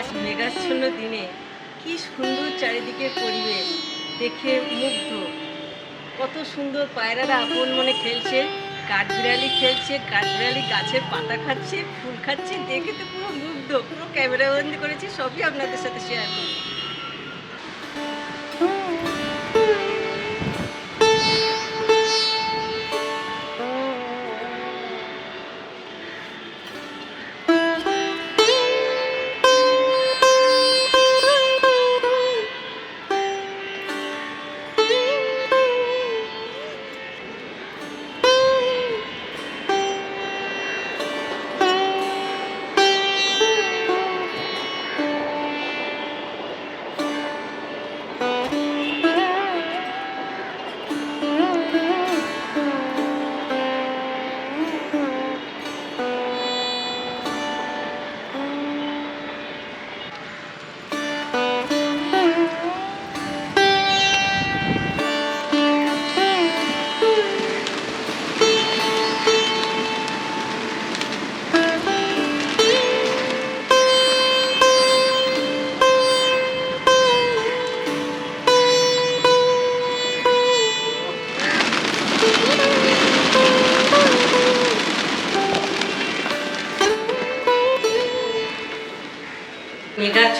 আজ মেঘাচ্ছন্ন দিনে। কি সুন্দর চারিদিকে পরিবেশ, দেখে মুগ্ধ। কত সুন্দর পায়রারা আপন মনে খেলছে। কাঠবিড়ালি খেলছে, কাঠবিড়ালি গাছের পাতা খাচ্ছে, ফুল খাচ্ছে, দেখে তো পুরো মুগ্ধ। পুরো ক্যামেরাবন্দি করেছি, সবই আপনাদের সাথে শেয়ার করি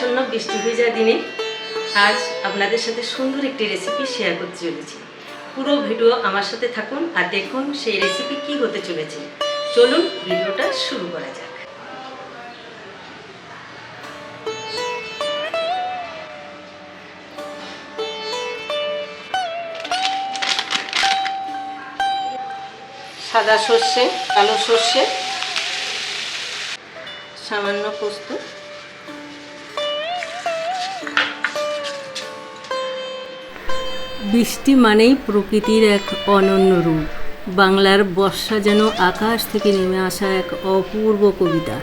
মেঘাচ্ছন্ন বৃষ্টি ভেজা দিনে আজ আপনাদের সাথে সুন্দর একটি রেসিপি শেয়ার করতে চলেছি। পুরো ভিডিও আমার সাথে থাকুন আর দেখুন সেই রেসিপি কি হতে চলেছে। চলুন ভিডিওটা শুরু করা যাক। সাদা সর্ষে, কালো সর্ষে, সামান্য পোস্ত। বৃষ্টি মানেই প্রকৃতির এক অনন্য রূপ। বাংলার বর্ষা যেন আকাশ থেকে নেমে আসা এক অপূর্ব কবিতা,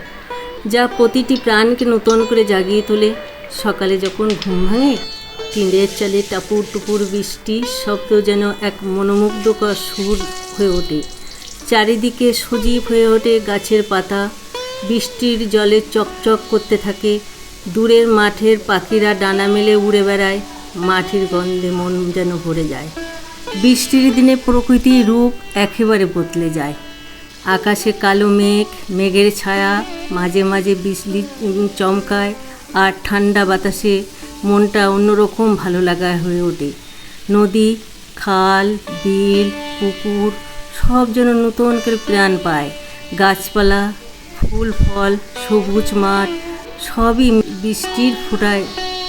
যা প্রতিটি প্রাণকে নতুন করে জাগিয়ে তোলে। সকালে যখন ঘুম ভাঙে, টিনের চালে টাপুর টুপুর বৃষ্টি, শব্দ যেন এক মনোমুগ্ধকর সুর হয়ে ওঠে। চারিদিকে সজীব হয়ে ওঠে গাছের পাতা। বৃষ্টির জলে চকচক করতে থাকে। দূরের মাঠের পাখিরা ডানা মেলে উড়ে বেড়ায়। মাটির গন্ধে মন যেন ভরে যায়। বৃষ্টির দিনে প্রকৃতির রূপ একেবারে বদলে যায়। আকাশে কালো মেঘ, মেঘের ছায়া, মাঝে মাঝে বিজলি চমকায়, আর ঠান্ডা বাতাসে মনটা অন্যরকম ভালো লাগা হয়ে ওঠে। নদী, খাল, বিল, পুকুর, সব যেন নতুন করে প্রাণ পায়। গাছপালা, ফুল, ফল, সবুজ মাঠ, সবই বৃষ্টির ফোঁটায়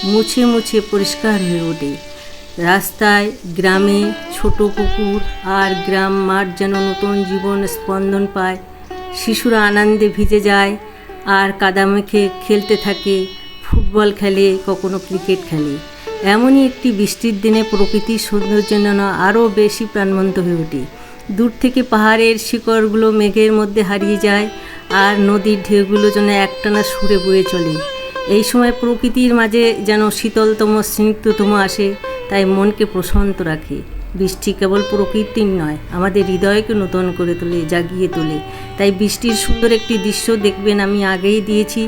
মুছে মুছে পরিষ্কার হয়ে ওঠে। রাস্তায়, গ্রামে ছোট পুকুর আর গ্রাম মাঠ যেন নতুন জীবন স্পন্দন পায়। শিশুরা আনন্দে ভিজে যায় আর কাদামেখে খেলতে থাকে। ফুটবল খেলে, কখনো ক্রিকেট খেলে। এমনই একটি বৃষ্টির দিনে প্রকৃতির সৌন্দর্য যেন আরও বেশি প্রাণবন্ত হয়ে ওঠে। দূর থেকে পাহাড়ের শিকড়গুলো মেঘের মধ্যে হারিয়ে যায় আর নদীর ঢেউগুলো যেন একটানা সুরে বয়ে চলে। এই সময় প্রকৃতির মাঝে যেন শীতলতম, স্নিগ্ধতম আসে, তাই মনকে প্রশান্ত রাখে। বৃষ্টি কেবল প্রকৃতির নয়, আমাদের হৃদয়কে নতুন করে তোলে, জাগিয়ে তোলে। তাই বৃষ্টির সুন্দর একটি দৃশ্য দেখবেন, আমি আগেই দিয়েছি।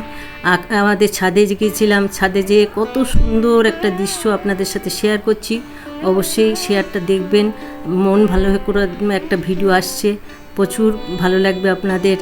আমাদের ছাদে গিয়েছিলাম, ছাদে যেয়ে কত সুন্দর একটা দৃশ্য আপনাদের সাথে শেয়ার করছি। অবশ্যই শেয়ারটা দেখবেন, মন ভালো করে একটা ভিডিও আসছে। প্রচুর ভালো লাগবে আপনাদের।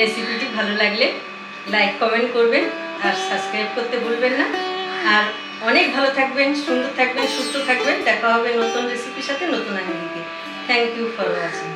রেসিপিটি ভালো লাগলে লাইক, কমেন্ট করবেন আর সাবস্ক্রাইব করতে ভুলবেন না। আর অনেক ভালো থাকবেন, সুন্দর থাকবেন, সুস্থ থাকবেন। দেখা হবে নতুন রেসিপির সাথে নতুন আঙ্গিকে থ্যাংক ইউ ফর ওয়াচিং